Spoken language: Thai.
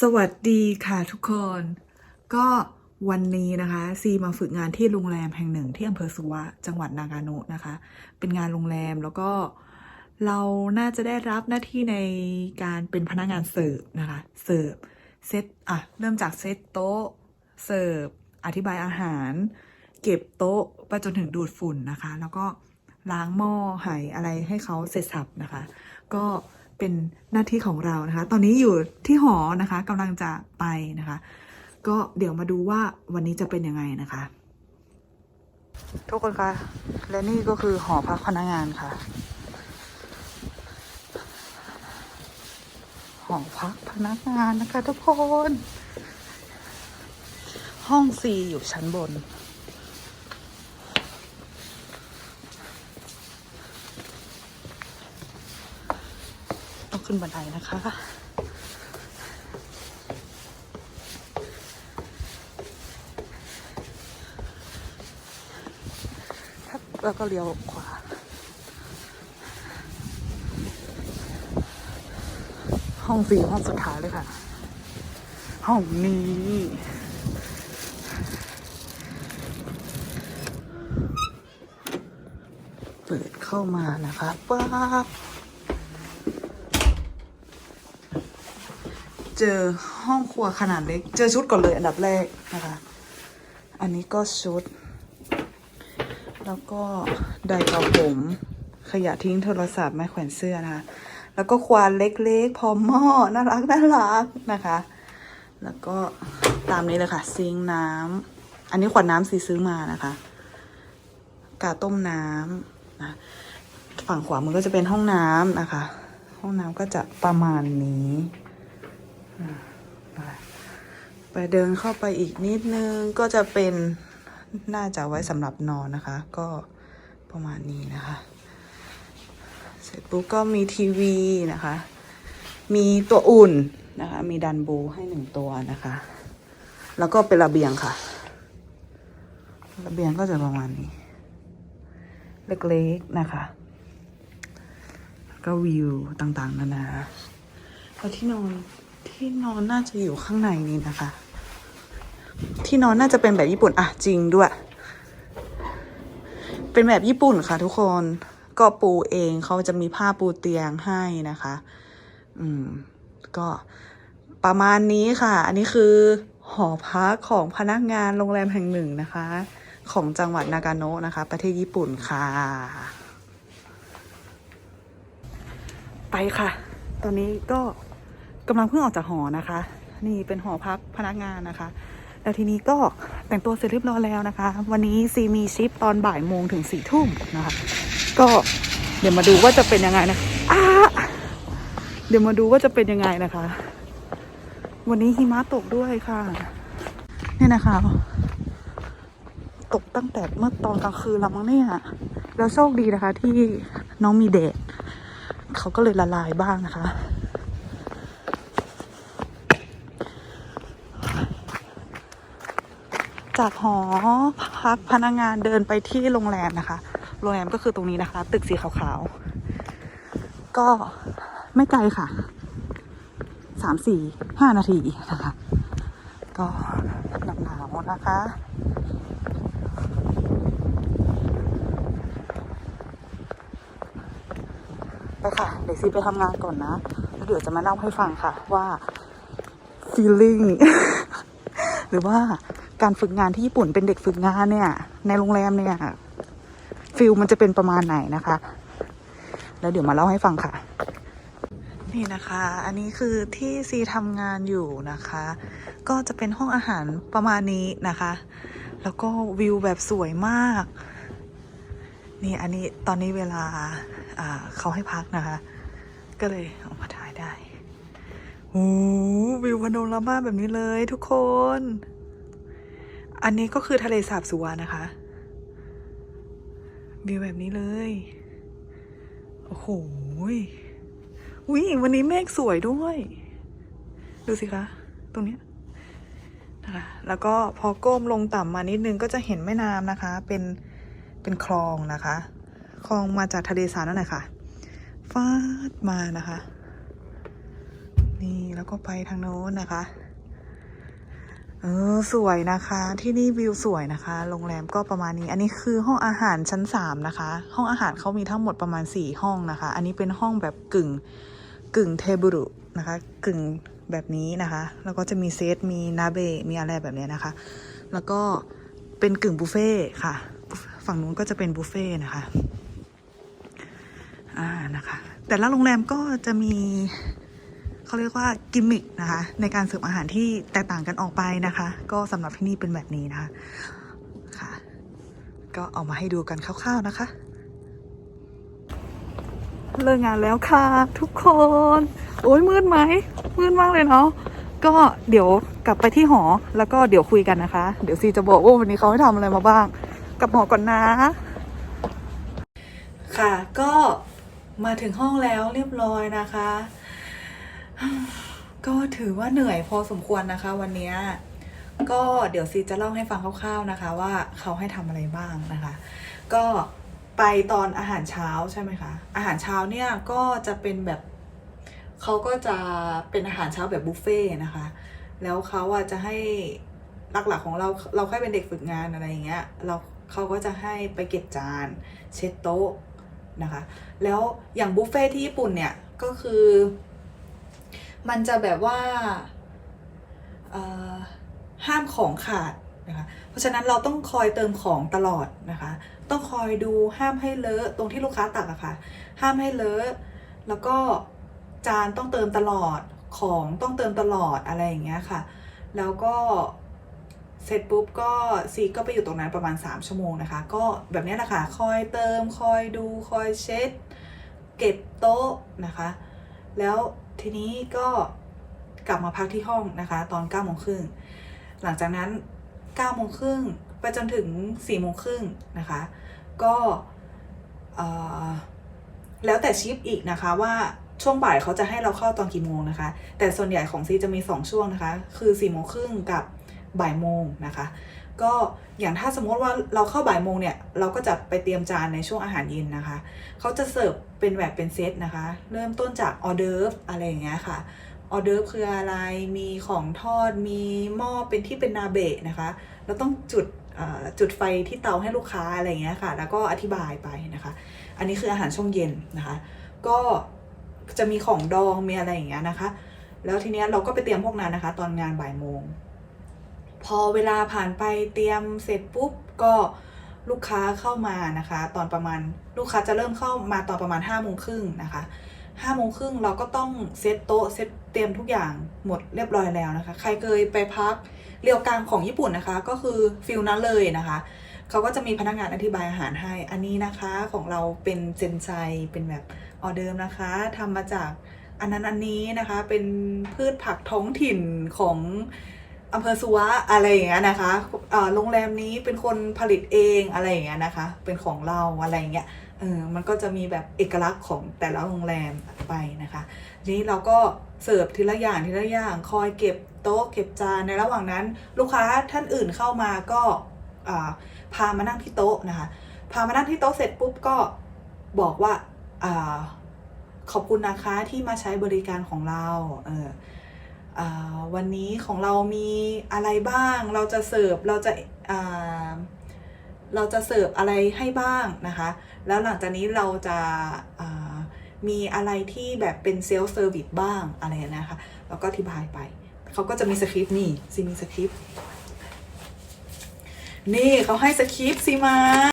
สวัสดีค่ะทุกคน ก็วันนี้นะคะซีมาฝึกงานที่โรงแรมแห่งหนึ่งที่อำเภอสุวะจังหวัดนากาโนะนะคะ เป็นงานโรงแรมแล้วก็เราน่าจะได้รับหน้าที่ในการเป็นพนักงานเสิร์ฟนะคะเสิร์ฟเซตอะเริ่มจากเซตโต๊ะเสิร์ฟอธิบายอาหาร เก็บโต๊ะไปจนถึงดูดฝุ่นนะคะ แล้วก็ล้างหม้อไหอะไรให้เขาเสร็จสับนะคะ ก็ เป็นหน้าที่ของเรานะคะ ตอนนี้อยู่ที่หอนะคะกำลังจะไปนะคะ ก็เดี๋ยวมาดูว่าวันนี้จะเป็นยังไงนะคะ ทุกคนคะและนี่ก็คือหอพักพนักงานค่ะ หอพักพนักงานนะคะ ทุกคน ห้องซีอยู่ชั้นบน ต้อง ขึ้นบันไดนะคะ แล้วก็เลี้ยวขวาห้องสี่ห้องสุดท้ายเลยค่ะ ห้องนี้เปิดเข้ามานะคะป๊าบ เจอห้องครัวขนาดเล็ก เจอชุดก่อนเลยอันดับแรกนะคะ อันนี้ก็ชุด แล้วก็ไดร์เป่าผม ขยะทิ้งโทรศัพท์ไม้แขวนเสื้อนะคะ แล้วก็ควานเล็กๆพร้อมหม้อน่ารักน่ารักนะคะ แล้วก็ตามนี้เลยค่ะซิงน้ำอันนี้ขวดน้ำซีซื้อมานะคะ กาต้มน้ำนะฝั่งขวามือก็จะเป็นห้องน้ำนะคะ ห้องน้ำก็จะประมาณนี้ ไปเดินเข้าไปอีกนิดนึงก็จะเป็นน่าจะไว้สำหรับนอนนะคะ ก็ประมาณนี้นะคะ เสร็จปุ๊บก็มีทีวีนะคะ มีตัวอุ่นนะคะ มีดันบูให้หนึ่งตัวนะคะ แล้วก็เป็นระเบียงค่ะ ระเบียงก็จะประมาณนี้ เล็กๆนะคะ ก็วิวต่างๆนานาแล้วที่นอนที่นอนน่าจะอยู่ข้างในนี้นะคะ ที่นอนน่าจะเป็นแบบญี่ปุ่น อะ จริงด้วย เป็นแบบญี่ปุ่นค่ะ ทุกคน ก็ปูเองเขาจะมีผ้าปูเตียงให้นะคะ อืม ก็ประมาณนี้ค่ะ อันนี้คือหอพักของพนักงานโรงแรมแห่งหนึ่งนะคะ ของจังหวัดนากาโนะนะคะ ประเทศญี่ปุ่นค่ะ ไปค่ะ ตอนนี้ก็กำลังเพิ่งออกจากหอนะคะ นี่เป็นหอพักพนักงานนะคะ แล้วทีนี้ก็แต่งตัวเสร็จเรียบร้อยแล้วนะคะ วันนี้ซีมีชิปตอนบ่ายโมงถึงสี่ทุ่มนะคะ ก็เดี๋ยวมาดูว่าจะเป็นยังไงนะอ้าเดี๋ยวมาดูว่าจะเป็นยังไงนะคะ วันนี้หิมะตกด้วยค่ะเนี่ยนะคะ ตกตั้งแต่เมื่อตอนกลางคืนแล้วมั้งเนี่ยแล้วโชคดีนะคะ ที่น้องมีแดดเขาก็เลยละลายบ้างนะคะ จากหอพักพนักงานเดินไปที่โรงแรมนะคะ โรงแรมก็คือตรงนี้นะคะ ตึกสีขาวๆ ก็ไม่ไกลค่ะสามสี่ห้านาทีนะคะ ก็หนาวๆนะคะไปค่ะ เดี๋ยวซีไปทำงานก่อนนะ แล้วเดี๋ยวจะมาเล่าให้ฟังค่ะว่า feeling หรือว่า การฝึกงานที่ญี่ปุ่นเป็นเด็กฝึกงานเนี่ย ในโรงแรมเนี่ยฟิลมันจะเป็นประมาณไหนนะคะ แล้วเดี๋ยวมาเล่าให้ฟังค่ะ นี่นะคะ อันนี้คือที่ซีทำงานอยู่นะคะ ก็จะเป็นห้องอาหารประมาณนี้นะคะ แล้วก็วิวแบบสวยมาก นี่อันนี้ตอนนี้เวลาอ่าเขาให้พักนะคะ ก็เลยออกมาถ่ายได้โอ้วิวพโนรามาแบบนี้เลยทุกคน อันนี้ก็คือทะเลสาบสุวรรณนะคะ วิวแบบนี้เลย โอ้โหยวิวันนี้เมฆสวยด้วย ดูสิคะ ตรงนี้นะคะแล้วก็พอก้มลงต่ำมานิดนึงก็จะเห็นแม่น้ำนะคะ เป็นเป็นคลองนะคะ คลองมาจากทะเลสาบนั่นแหละค่ะฟาดมานะคะ นี่แล้วก็ไปทางโน้นนะคะ ออสวยนะคะ ที่นี่วิวสวยนะคะ โรงแรมก็ประมาณนี้ อันนี้คือห้องอาหารชั้นสามนะคะ ห้องอาหารเขามีทั้งหมดประมาณสี่ห้องนะคะ อันนี้เป็นห้องแบบกึ่งกึ่งเทบุรุนะคะ กึ่งแบบนี้นะคะ แล้วก็จะมีเซต มีนาเบะมีอะไรแบบเนี้ยนะคะ แล้วก็เป็นกึ่งบุฟเฟ่ค่ะ ฝั่งนู้นก็จะเป็นบุฟเฟ่นะคะ อ่านะคะ แต่ละโรงแรมก็จะมี เขาเรียกว่ากิมมิคนะคะ ในการเสิร์ฟอาหารที่แตกต่างกันออกไปนะคะ ก็สำหรับที่นี่เป็นแบบนี้นะคะค่ะ ก็เอามาให้ดูกันคร่าวๆนะคะเลิกงานแล้วค่ะ ทุกคน โอ้ยมืดไหมมืดมากเลยเนาะก็เดี๋ยวกลับไปที่หอแล้วก็เดี๋ยวคุยกันนะคะ เดี๋ยวซีจะบอกว่าวันนี้เขาให้ทำอะไรมาบ้าง กลับหอก่อนนะ ค่ะ ก็มาถึงห้องแล้วเรียบร้อยนะคะ ก็ถือว่าเหนื่อยพอสมควรนะคะ วันนี้ก็เดี๋ยวซีจะเล่าให้ฟังคร่าวๆนะคะ ว่าเขาให้ทำอะไรบ้างนะคะ ก็ไปตอนอาหารเช้าใช่ไหมคะ อาหารเช้าเนี่ยก็จะเป็นแบบเขาก็จะเป็นอาหารเช้าแบบบุฟเฟ่ต์นะคะ แล้วเขาอะจะให้หลักๆของเราเราแค่เป็นเด็กฝึกงานอะไรอย่างเงี้ยเราเขาก็จะให้ไปเก็บจานเช็ดโต๊ะนะคะ แล้วอย่างบุฟเฟ่ที่ญี่ปุ่นเนี่ยก็คือ มันจะแบบว่าห้ามของขาดนะคะ เพราะฉะนั้นเราต้องคอยเติมของตลอดนะคะ ต้องคอยดูห้ามให้เลอะตรงที่ลูกค้าตักอะค่ะ ห้ามให้เลอะแล้วก็จานต้องเติมตลอดของต้องเติมตลอดอะไรอย่างเงี้ยค่ะ แล้วก็เสร็จปุ๊บก็ซีก็ไปอยู่ตรงนั้นประมาณ 3 ชั่วโมงนะคะ ก็แบบนี้แหละค่ะ คอยเติม คอยดู คอยเช็ด เก็บโต๊ะนะคะ แล้ว ทีนี้ก็กลับมาพักที่ห้องนะคะ ตอน9ก้าโมงครึ่งหลังจากนั้น9ก้าโมงครึ่งไปจนถึง4ี่โมงครึ่งนะคะ ก็แล้วแต่ชิปอีกนะคะว่าช่วงบ่ายเขาจะให้เราเข้าตอนกี่โมงนะคะ แต่ส่วนใหญ่ของซีจะมี 2 ช่วงนะคะ คือ4ี่โมงครึ่งกับบ่ายโมงนะคะ ก็อย่างถ้าสมมติว่าเราเข้าบ่ายโมงเนี่ย เราก็จะไปเตรียมจานในช่วงอาหารเย็นนะคะ เขาจะเสิร์ฟเป็นแบบเป็นเซตนะคะ เริ่มต้นจากออเดิร์ฟอะไรอย่างเงี้ยค่ะออเดิร์ฟคืออะไรมีของทอดมีหม้อเป็นที่เป็นนาเบะนะคะเราต้องจุดจุดไฟที่เตาให้ลูกค้าอะไรอย่างเงี้ยค่ะ แล้วก็อธิบายไปนะคะ อันนี้คืออาหารช่วงเย็นนะคะ ก็จะมีของดองมีอะไรอย่างเงี้ยนะคะ แล้วทีเนี้ยเราก็ไปเตรียมพวกนั้นนะคะ ตอนงานบ่ายโมง พอเวลาผ่านไปเตรียมเสร็จปุ๊บก็ลูกค้าเข้ามานะคะ ตอนประมาณลูกค้าจะเริ่มเข้ามาตอนประมาณ5้าโมงครึ่งนะคะห้าโมงครึ่งเราก็ต้องเซตโต๊ะเซตเตรียมทุกอย่างหมดเรียบร้อยแล้วนะคะ ใครเคยไปพักเรียวกลางของญี่ปุ่นนะคะ ก็คือฟิลนั้นเลยนะคะเขาก็จะมีพนักงานอธิบายอาหารให้ อันนี้นะคะของเราเป็นเซนไซเป็นแบบออเดิมนะคะทำมาจากอันนั้นอันนี้นะคะเป็นพืชผักท้องถิ่นของ อำเภอสุวะอะไรอย่างเงี้ยนะคะโรงแรมนี้เป็นคนผลิตเองอะไรอย่างเงี้ยนะคะ เป็นของเราอะไรอย่างเงี้ยเออมันก็จะมีแบบเอกลักษณ์ของแต่ละโรงแรมไปนะคะนี้เราก็เสิร์ฟทีละอย่างทีละอย่างคอยเก็บโต๊ะเก็บจานในระหว่างนั้น ลูกค้าท่านอื่นเข้ามาก็พามานั่งที่โต๊ะนะคะพามานั่งที่โต๊ะเสร็จปุ๊บก็บอกว่าอขอบคุณนะคะที่มาใช้บริการของเราเอออ่า วันนี้ของเรามีอะไรบ้าง เราจะเสิร์ฟ เราจะเราจะเสิร์ฟอะไรให้บ้างนะคะ แล้วหลังจากนี้เราจะามีอะไรที่แบบเป็นเซลฟ์เซอร์วิสบ้างอะไรนะคะ แล้วก็อธิบายไป เขาก็จะมีสคริปต์นี่ซีมีสคริปต์นี่เขาให้สคริปต์ซีมา